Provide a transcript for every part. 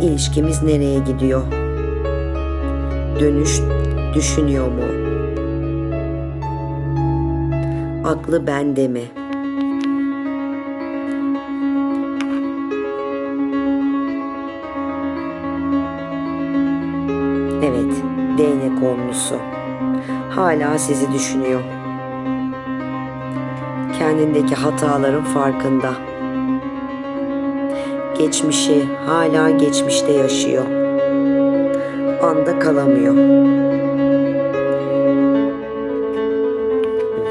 İlişkimiz nereye gidiyor? Dönüş düşünüyor mu? Aklı bende mi? Evet, değnek olmuşsu. Hala sizi düşünüyor. Kendindeki hataların farkında. Geçmişi hala geçmişte yaşıyor. Anda kalamıyor.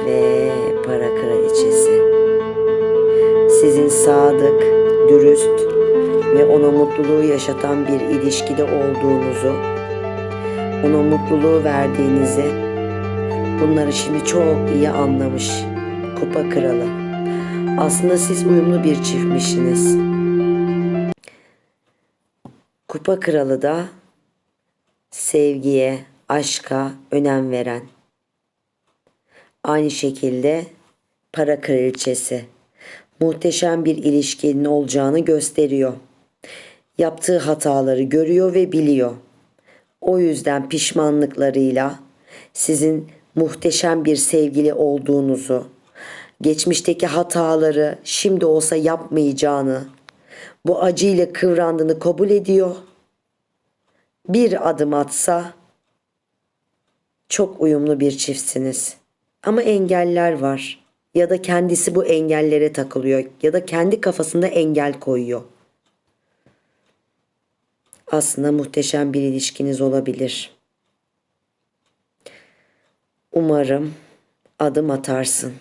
Ve para kraliçesi. Sizin sadık, dürüst ve ona mutluluğu yaşatan bir ilişkide olduğunuzu, ona mutluluğu verdiğinizi, bunları şimdi çok iyi anlamış. Kupa kralı. Aslında siz uyumlu bir çiftmişsiniz. Kupa kralı da sevgiye, aşka önem veren. Aynı şekilde para kraliçesi muhteşem bir ilişkinin olacağını gösteriyor. Yaptığı hataları görüyor ve biliyor. O yüzden pişmanlıklarıyla sizin muhteşem bir sevgili olduğunuzu, geçmişteki hataları şimdi olsa yapmayacağını, bu acıyla kıvrandığını kabul ediyor. Bir adım atsa çok uyumlu bir çiftsiniz. Ama engeller var. Ya da kendisi bu engellere takılıyor ya da kendi kafasında engel koyuyor. Aslında muhteşem bir ilişkiniz olabilir. Umarım adım atarsın.